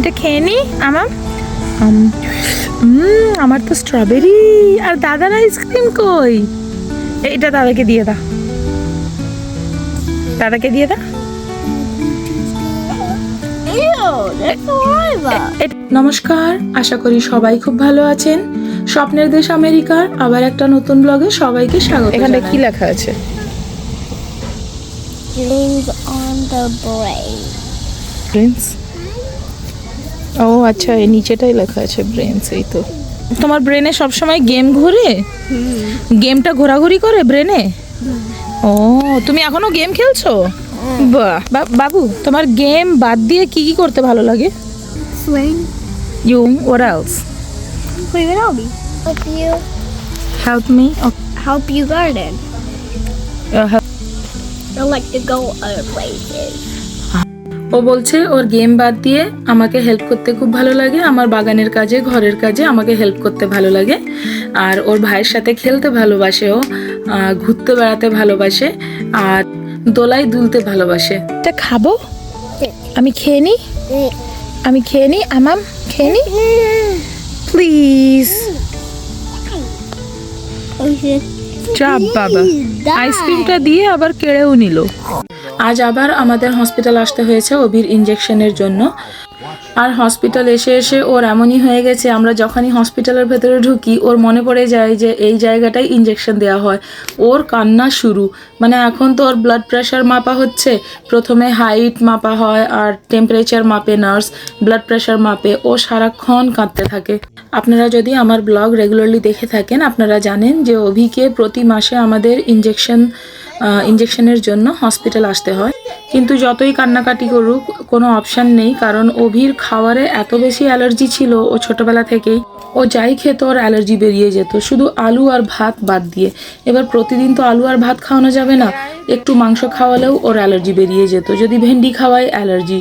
এটা খেয়ে নি আমার আমার তো স্ট্রবেরি আর দাদার আইসক্রিম কই? এটা দাদাকে দিয়ে দা। দাদাকে দিয়ে দা। নমস্কার আশা করি সবাই খুব ভালো আছেন। স্বপ্নের দেশ আমেরিকার আবার একটা নতুন ব্লগে সবাইকে স্বাগত এখানে কি লেখা আছে? Dreams on the brain. ও আচ্ছা এই নিচেটাই লেখা আছে ব্রেন সেই তো তোমার ব্রেনে সবসময় গেম ঘোরে গেমটা ঘোরাঘুরি করে ব্রেনে ও তুমি এখনও গেম খেলছো বাহ বা- বাবু তোমার গেম বাদ দিয়ে কি কি করতে ভালো লাগে Swing. You or else Wait, what else? Help you. Help me Help you garden. I like to go other places. ও বলছে ওর গেম বাদ দিয়ে আমাকে হেল্প করতে খুব ভালো লাগে। আমার বাগানের কাজে ঘরের কাজে আমাকে হেল্প করতে ভালো লাগে। আর ওর ভাইয়ের সাথে খেলতে ভালোবাসে ও ঘুরতে বেড়াতে ভালোবাসে আর দোলায় দুলতে ভালোবাসে। এটা খাব? আমি খেয়ে নি? আমি খেয়ে নি? আমাম খেয়ে নি? প্লিজ চাপ বাবা। আইসক্রিমটা দিয়ে আবার কেড়েও নিল। আজ আবার আমাদের হসপিটাল আসতে হয়েছে অভির ইঞ্জেকশনের জন্য। আর হসপিটাল এসে এসে ওর এমনই হয়ে গেছে, আমরা যখনই হসপিটালের ভেতরে ঢুকি, ওর মনে পড়ে যায় যে এই জায়গাটাই ইঞ্জেকশন দেওয়া হয়। ওর কান্না শুরু মানে এখন তো ওর ব্লাড প্রেশার মাপা হচ্ছে, প্রথমে হাইট মাপা হয় আর টেম্পারেচার মাপে নার্স ব্লাড প্রেশার মাপে, ও সারাক্ষণ কাঁদতে থাকে। আপনারা যদি আমার ব্লগ রেগুলারলি দেখে থাকেন, আপনারা জানেন যে অভিকে প্রতি মাসে আমাদের ইঞ্জেকশন ইঞ্জেকশনের জন্য হসপিটাল আসতে হয়। কিন্তু যতই কান্নাকাটি করুক, কোনো অপশান নেই, কারণ অভির খাবারে এত বেশি অ্যালার্জি ছিল ও ছোটবেলা থেকেই ও যাই খেত ওর অ্যালার্জি বেরিয়ে যেত। শুধু আলু আর ভাত বাদ দিয়ে। এবার প্রতিদিন তো আলু আর ভাত খাওয়ানো যাবে না। একটু মাংস খাওয়ালেও ওর অ্যালার্জি বেরিয়ে যেত। যদি ভেন্ডি খাওয়াই অ্যালার্জি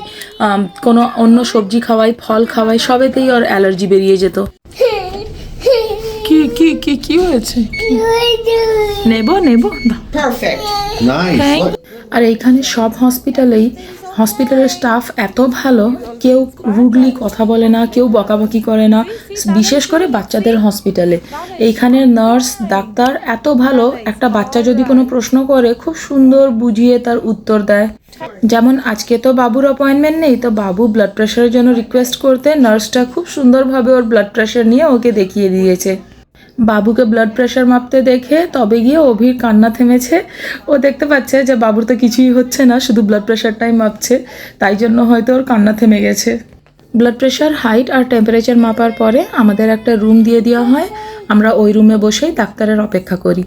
কোনো অন্য সবজি খাওয়াই ফল খাওয়াই সবেতেই ওর অ্যালার্জি বেরিয়ে যেত। কি কি কি কি হয়েছে? নেব নেব. আর এইখানে সব হসপিটালেই হসপিটালের স্টাফ এত ভালো, কেউ রুডলি কথা বলে না, কেউ বকাবকি করে না, বিশেষ করে বাচ্চাদের হসপিটালে। এইখানের নার্স, ডাক্তার এত ভালো, একটা বাচ্চা যদি কোনো প্রশ্ন করে, খুব সুন্দর বুঝিয়ে তার উত্তর দেয়। যেমন আজকে তো বাবুর অ্যাপয়েন্টমেন্ট নেই, তো বাবু ব্লাড প্রেশারের জন্য রিকোয়েস্ট করতে নার্সটা খুব সুন্দরভাবে ওর ব্লাড প্রেশার নিয়ে ওকে দেখিয়ে দিয়েছে। বাবুকে ব্লাড প্রেশার মাপতে দেখে তবে গিয়ে অভির কান্না থেমেছে। ও দেখতে পাচ্ছে যে বাবুর তো কিছুই হচ্ছে না, শুধু ব্লাড প্রেশারটাই মাপছে। তাই জন্য হয়তো ওর কান্না থেমে গেছে। ব্লাড প্রেশার হাইট আর টেম্পারেচার মাপার পরে আমাদের একটা রুম দিয়ে দেওয়া হয়। আমরা ওই রুমে বসেই ডাক্তারের অপেক্ষা করি।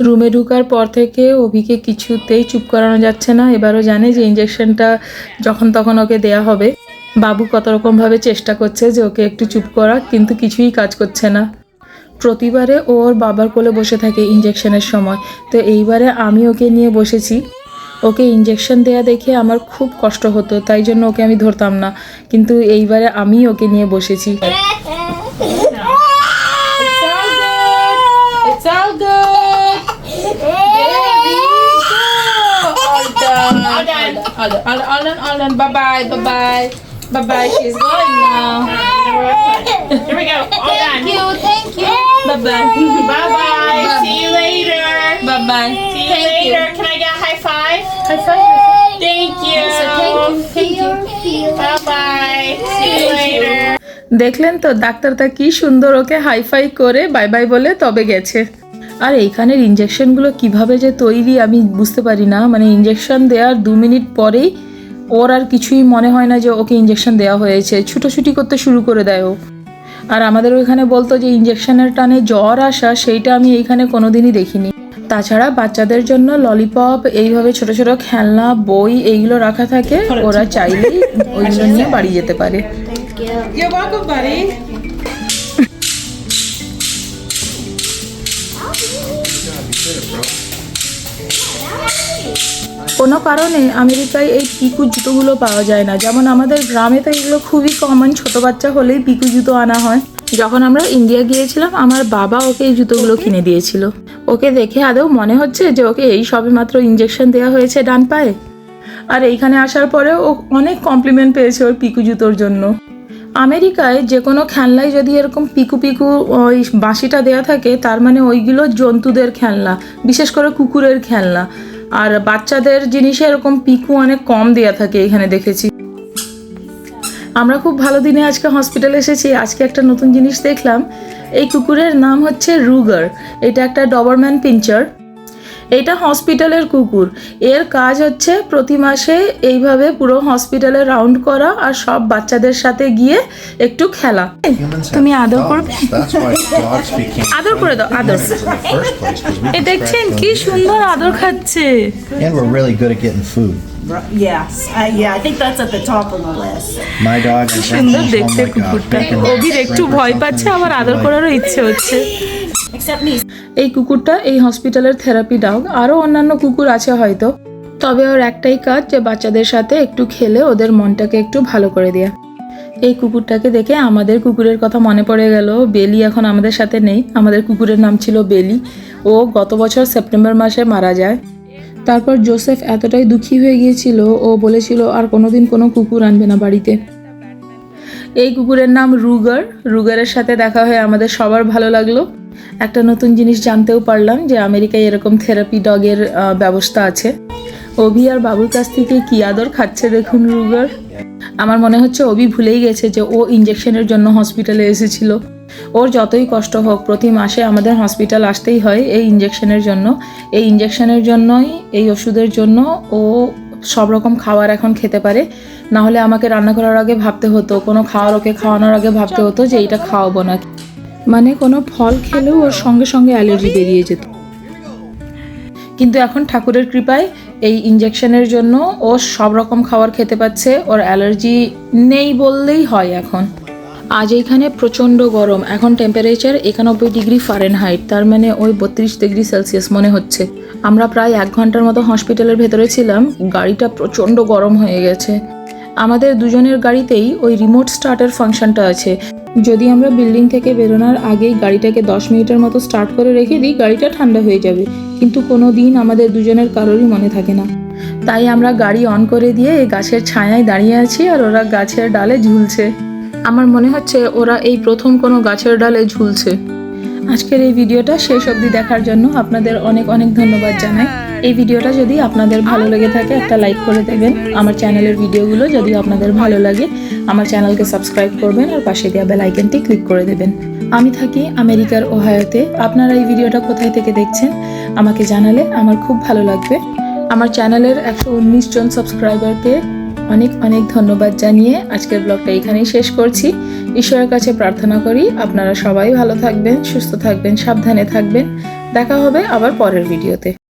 রুমে ঢুকার পর থেকে অভিকে কিছুতেই চুপ করানো যাচ্ছে না। এবারও জানে যে ইঞ্জেকশনটা যখন তখন ওকে দেয়া হবে। বাবু কত রকমভাবে চেষ্টা করছে যে ওকে একটু চুপ করা কিন্তু কিছুই কাজ করছে না। প্রতিবারে ওর বাবার কোলে বসে থাকে ইঞ্জেকশনের সময় তো এইবারে আমি ওকে নিয়ে বসেছি ওকে ইঞ্জেকশন দেয়া দেখে আমার খুব কষ্ট হতো তাই জন্য ওকে আমি ধরতাম না কিন্তু এইবারে আমি ওকে নিয়ে বসেছি. Bye bye. Bye bye. She's going now. Here we go. All done. You, thank you. Bye bye. Bye bye. See you later. Bye bye. See you thank later. You. Can I get a high five? High five. Thank you. Thank you. Bye bye. See you later. দেখলেন তো ডাক্তারটা কি সুন্দর ওকে high five করে bye bye বলে তবে গেছে আর এইখানের ইঞ্জেকশনগুলো কীভাবে যে তৈরি আমি বুঝতে পারি না মানে ইঞ্জেকশন দেওয়ার দু মিনিট পরেই ওর আর কিছুই মনে হয় না যে ওকে ইঞ্জেকশন দেওয়া হয়েছে ছুটোছুটি করতে শুরু করে দেয় ও আর আমাদের ওইখানে বলতো যে ইঞ্জেকশনের টানে জ্বর আসা সেইটা আমি এইখানে কোনোদিনই দেখিনি। তাছাড়া বাচ্চাদের জন্য ললিপপ এইভাবে ছোট ছোট খেলনা বই এইগুলো রাখা থাকে। ওরা চাইলেই ওইগুলো নিয়ে বাড়ি যেতে পারে. কোনো কারণে আমেরিকায় এই পিকু জুতোগুলো পাওয়া যায় না। যেমন আমাদের গ্রামে তো এগুলো খুবই কমন ছোট বাচ্চা হলেই পিকু জুতো আনা হয়। যখন আমরা ইন্ডিয়া গিয়েছিলাম আমার বাবা ওকে এই জুতোগুলো কিনে দিয়েছিল। ওকে দেখে আদৌ মনে হচ্ছে যে ওকে এই সবে মাত্র ইঞ্জেকশন দেওয়া হয়েছে ডান পায়ে? আর এইখানে আসার পরে ও অনেক কমপ্লিমেন্ট পেয়েছে ওর পিকু জুতোর জন্য। আমেরিকায় যে কোনো খেলনায় যদি এরকম পিকু পিকু ওই বাঁশিটা দেয়া থাকে তার মানে ওইগুলো জন্তুদের খেলনা বিশেষ করে কুকুরের খেলনা। আর বাচ্চাদের জিনিসে এরকম পিকু অনেক কম দেয়া থাকে, এখানে দেখেছি। আমরা খুব ভালো দিনে আজকে হসপিটালে এসেছি, আজকে একটা নতুন জিনিস দেখলাম। এই কুকুরের নাম হচ্ছে রুগার এটা একটা ডবরম্যান পিঞ্চার এটা হসপিটালের কুকুর। এর কাজ হচ্ছে প্রতি মাসে এইভাবে পুরো হসপিটালে রাউন্ড করা আর সব বাচ্চাদের সাথে গিয়ে একটু খেলা। তুমি আদর করবে? আদর করে দাও আদর। এ দেখছেন কি সুন্দর আদর খাচ্ছে। সুন্দর দেখতে কুকুরটা। অভির একটু ভয় পাচ্ছে আমার আদর করারও ইচ্ছে হচ্ছে। এই কুকুরটা এই হসপিটালের থেরাপি ডগ আরও অন্যান্য কুকুর আছে হয়তো। তবে ওর একটাই কাজ যে বাচ্চাদের সাথে একটু খেলে ওদের মনটাকে একটু ভালো করে দেয়া। এই কুকুরটাকে দেখে আমাদের কুকুরের কথা মনে পড়ে গেল। বেলি এখন আমাদের সাথে নেই। আমাদের কুকুরের নাম ছিল বেলি। ও গত বছর সেপ্টেম্বর মাসে মারা যায়। তারপর জোসেফ এতটাই দুঃখী হয়ে গিয়েছিল, ও বলেছিল, আর কোনোদিন কোনো কুকুর আনবে না বাড়িতে। এই কুকুরের নাম রুগার। রুগারের সাথে দেখা হয়ে আমাদের সবার ভালো লাগল। একটা নতুন জিনিস জানতেও পারলাম যে আমেরিকায় এরকম থেরাপি ডগের ব্যবস্থা আছে। অভি আর বাবুর কাছ থেকে কি আদর খাচ্ছে দেখুন, রুগার? আমার মনে হচ্ছে অভি ভুলেই গেছে যে ও ইঞ্জেকশনের জন্য হসপিটালে এসেছিল। ওর যতই কষ্ট হোক, প্রতি মাসে আমাদের হসপিটাল আসতেই হয় এই ইঞ্জেকশনের জন্য। এই ইঞ্জেকশনের জন্যই, এই ওষুধের জন্য ও সব রকম খাবার এখন খেতে পারে। না হলে আমাকে রান্না করার আগে ভাবতে হতো, কোনো খাওয়ার, ওকে খাওয়ানোর আগে ভাবতে হতো যে এইটা খাওয়াবো না মানে কোনো ফল খেলেও ওর সঙ্গে সঙ্গে অ্যালার্জি বেরিয়ে যেত। কিন্তু এখন ঠাকুরের কৃপায় এই ইঞ্জেকশনের জন্য ও সব রকম খাবার খেতে পাচ্ছে, ওর অ্যালার্জি নেই বললেই হয় এখন। আজ এইখানে প্রচণ্ড গরম, এখন টেম্পারেচার একানব্বই ডিগ্রি ফারেনহাইট তার মানে ওই বত্রিশ ডিগ্রি সেলসিয়াস মনে হচ্ছে। আমরা প্রায় এক ঘণ্টার মতো হসপিটালের ভেতরে ছিলাম, গাড়িটা প্রচণ্ড গরম হয়ে গেছে। আমাদের দুজনের গাড়িতেই ওই রিমোট স্টার্টের ফাংশনটা আছে। যদি আমরা বিল্ডিং থেকে বেরোনোর আগেই গাড়িটাকে দশ মিনিটের মতো স্টার্ট করে রেখে দিই, গাড়িটা ঠান্ডা হয়ে যাবে। কিন্তু কোনো দিন আমাদের দুজনের কারোরই মনে থাকে না। তাই আমরা গাড়ি অন করে দিয়ে এই গাছের ছায়ায় দাঁড়িয়ে আছি আর ওরা গাছের ডালে ঝুলছে। আমার মনে হচ্ছে ওরা এই প্রথম কোনো গাছের ডালে ঝুলছে। আজকের এই ভিডিওটা শেষ অবধি দেখার জন্য আপনাদের অনেক অনেক ধন্যবাদ জানাই। এই ভিডিওটা যদি আপনাদের ভালো লেগে থাকে, একটা লাইক করে দেবেন। আমার চ্যানেলের ভিডিওগুলো যদি আপনাদের ভালো লাগে, আমার চ্যানেলকে সাবস্ক্রাইব করবেন আর পাশে দেওয়া বেল আইকনটি ক্লিক করে দেবেন। আমি থাকি আমেরিকার ওহায়োতে। আপনারা এই ভিডিওটা কোথায় থেকে দেখছেন, আমাকে জানালে আমার খুব ভালো লাগবে। আমার চ্যানেলের একশো উনিশ জন সাবস্ক্রাইবারকে অনেক অনেক ধন্যবাদ জানিয়ে আজকের ব্লগটা এখানেই শেষ করছি। ঈশ্বরের কাছে প্রার্থনা করি আপনারা সবাই ভালো থাকবেন, সুস্থ থাকবেন, সাবধানে থাকবেন। দেখা হবে আবার পরের ভিডিওতে।